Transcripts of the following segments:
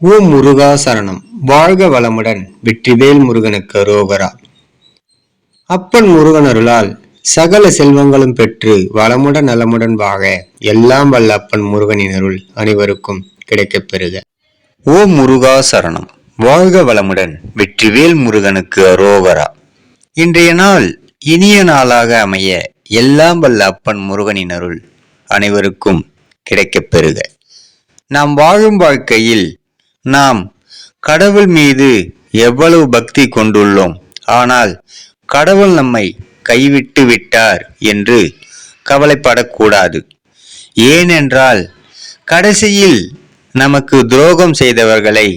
ஓம் முருகா சரணம். வாழ்க வளமுடன் வெற்றிவேல் முருகனுக்கு ரோகரா. அப்பன் முருகன் அருளால் சகல செல்வங்களும் பெற்று வளமுடன் நலமுடன் வாழ எல்லாம் வல்ல அப்பன் முருகனின் அருள் அனைவருக்கும் கிடைக்கப் பெறுக. ஓம் முருகா சரணம். வாழ்க வளமுடன் வெற்றிவேல் முருகனுக்கு அரோகரா இன்றைய நாள் இனிய நாளாக அமைய எல்லாம் வல்ல அப்பன் முருகனின் அருள் அனைவருக்கும் கிடைக்கப் பெறுக. நாம் வாழும் வாழ்க்கையில் நாம் கடவுள் மீது எவ்வளவு பக்தி கொண்டுள்ளோம் ஆனால் கடவுள் நம்மை கைவிட்டு விட்டார் என்று கவலைப்படக்கூடாது. ஏனென்றால் கடைசியில் நமக்கு துரோகம் செய்தவர்களை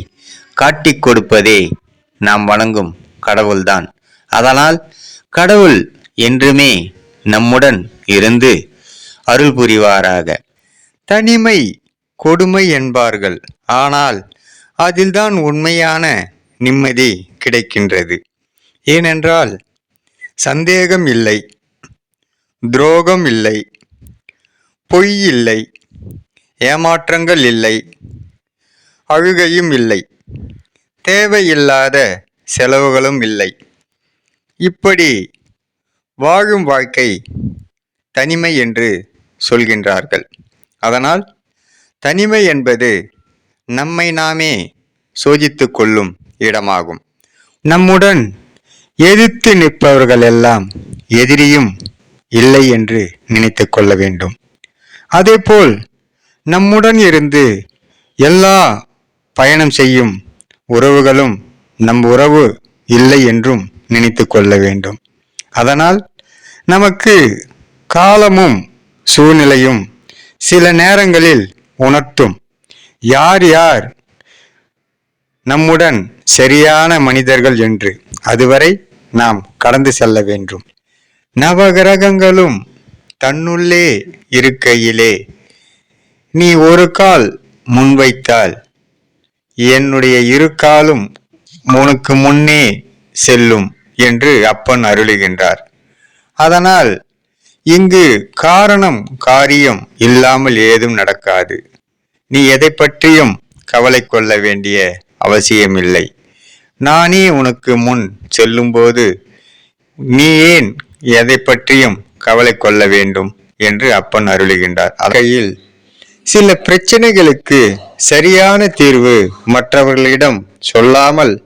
காட்டிக் கொடுப்பதே நாம் வணங்கும் கடவுள்தான். அதனால் கடவுள் என்றுமே நம்முடன் இருந்து அருள் புரிவாராக. தனிமை கொடுமை என்பார்கள். ஆனால் அதில்தான் உண்மையான நிம்மதி கிடைக்கின்றது. ஏனென்றால் சந்தேகம் இல்லை துரோகம் இல்லை பொய் இல்லை ஏமாற்றங்கள் இல்லை அழுகையும் இல்லை தேவையில்லாத செலவுகளும் இல்லை. இப்படி வாழும் வாழ்க்கை தனிமை என்று சொல்கின்றார்கள். அதனால் தனிமை என்பது நம்மை நாமே சோதித்து கொள்ளும் இடமாகும். நம்முடன் எதிர்த்து நிற்பவர்கள் எல்லாம் எதிரியும் இல்லை என்று நினைத்து கொள்ள வேண்டும். அதேபோல் நம்முடன் இருந்து எல்லா பயணம் செய்யும் உறவுகளும் நம் உறவு இல்லை என்றும் நினைத்து கொள்ள வேண்டும். அதனால் நமக்கு காலமும் சூழ்நிலையும் சில நேரங்களில் உணர்த்தும். யார் யார் நம்முடன் சரியான மனிதர்கள் என்று அதுவரை நாம் கடந்து செல்ல வேண்டும். நவகிரகங்களும் தன்னுள்ளே இருக்கையிலே. நீ ஒரு கால் முன்வைத்தால் என்னுடைய இரு காலும் உனக்கு முன்னே செல்லும். என்று அப்பன் அருளுகின்றார். அதனால் இங்கு காரணம் காரியம் இல்லாமல் ஏதும் நடக்காது. நீ எதை பற்றியும் கவலை கொள்ள வேண்டிய அவசியமில்லை. நானே உனக்கு முன் செல்லும்போது நீ ஏன் எதை பற்றியும் கவலை கொள்ள வேண்டும் என்று அப்பன் அருளுகின்றார். அகையில் சில பிரச்சனைகளுக்கு சரியான தீர்வு மற்றவர்களிடம் சொல்லாமல்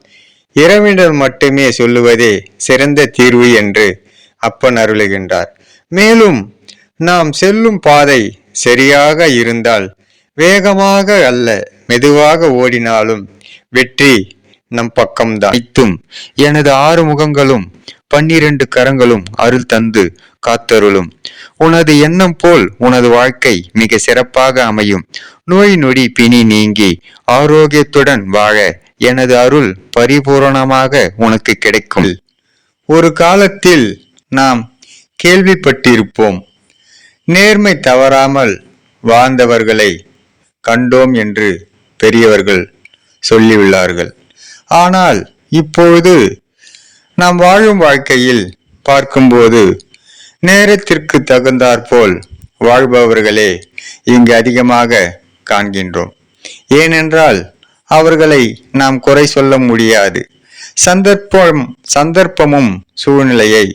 இறைவனிடம் மட்டுமே சொல்லுவதே சிறந்த தீர்வு என்று அப்பன் அருளுகின்றார். மேலும் நாம் செல்லும் பாதை சரியாக இருந்தால் வேகமாக அல்ல மெதுவாக ஓடினாலும் வெற்றி நம் பக்கம்தான். அனைத்தும் எனது ஆறு முகங்களும் பன்னிரண்டு கரங்களும் அருள் தந்து காத்தருளும். உனது எண்ணம் போல் உனது வாழ்க்கை மிக சிறப்பாக அமையும். நோய் நொடி பிணி நீங்கி ஆரோக்கியத்துடன் வாழ எனது அருள் பரிபூரணமாக உனக்கு கிடைக்கும். ஒரு காலத்தில் நாம் கேள்விப்பட்டிருப்போம் நேர்மை தவறாமல் வாழ்ந்தவர்களை கண்டோம் என்று பெரியவர்கள் சொல்லியுள்ளார்கள். ஆனால் இப்பொழுது நாம் வாழும் வாழ்க்கையில் பார்க்கும்போது நேரத்திற்கு தகுந்தாற்போல் வாழ்பவர்களே இங்கு அதிகமாக காண்கின்றோம். ஏனென்றால் அவர்களை நாம் குறை சொல்ல முடியாது. சந்தர்ப்பம் சந்தர்ப்பமும் சூழ்நிலையை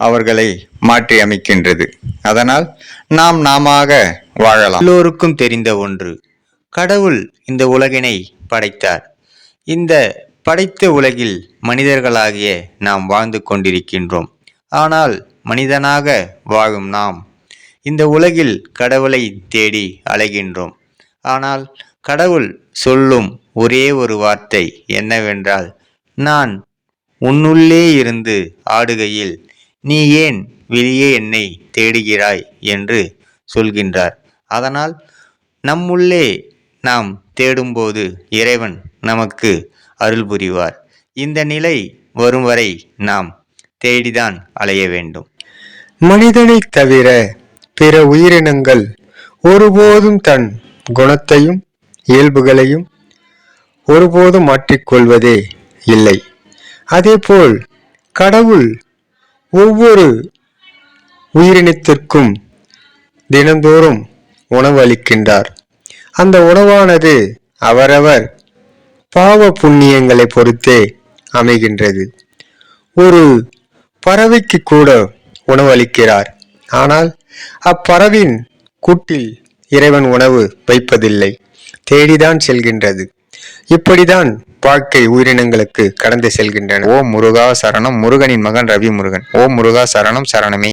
அவர்களை மாற்றி அமைக்கின்றது. அதனால் நாம் நாமாக வாழலாம். எல்லோருக்கும் தெரிந்த ஒன்று கடவுள் இந்த உலகினை படைத்தார். இந்த படைத்த உலகில் மனிதர்களாகிய நாம் வாழ்ந்து கொண்டிருக்கின்றோம். ஆனால் மனிதனாக வாழும் நாம் இந்த உலகில் கடவுளை தேடி அலைகின்றோம். ஆனால் கடவுள் சொல்லும் ஒரே ஒரு வார்த்தை என்னவென்றால் நான் உன்னுள்ளே இருந்து ஆடுகையில் நீ ஏன் வெளியே என்னை தேடுகிறாய் என்று சொல்கின்றார். அதனால் நம்முள்ளே நாம் தேடும்போது இறைவன் நமக்கு அருள் புரிவார். இந்த நிலை வரும் வரை நாம் தேடிதான் அலைய வேண்டும். மனிதனைத் தவிர பிற உயிரினங்கள் ஒருபோதும் தன் குணத்தையும் இயல்புகளையும் ஒருபோதும் மாற்றிக்கொள்வதே இல்லை. அதேபோல் கடவுள் ஒவ்வொரு உயிரினத்திற்கும் தினந்தோறும் உணவு அளிக்கின்றார் அந்த உணவானது அவரவர் பாவ புண்ணியங்களை பொறுத்தே அமைகின்றது. ஒரு பறவைக்கு கூட உணவளிக்கிறார். ஆனால் அப்பறவின் கூட்டில் இறைவன் உணவு வைப்பதில்லை. தேடிதான் செல்கின்றது. இப்படிதான் வாழ்க்கை உயிரினங்களுக்கு கடந்து செல்கின்றன. ஓம் முருகா சரணம் முருகனின் மகன் ரவி முருகன் ஓம் முருகா சரணம் சரணமே.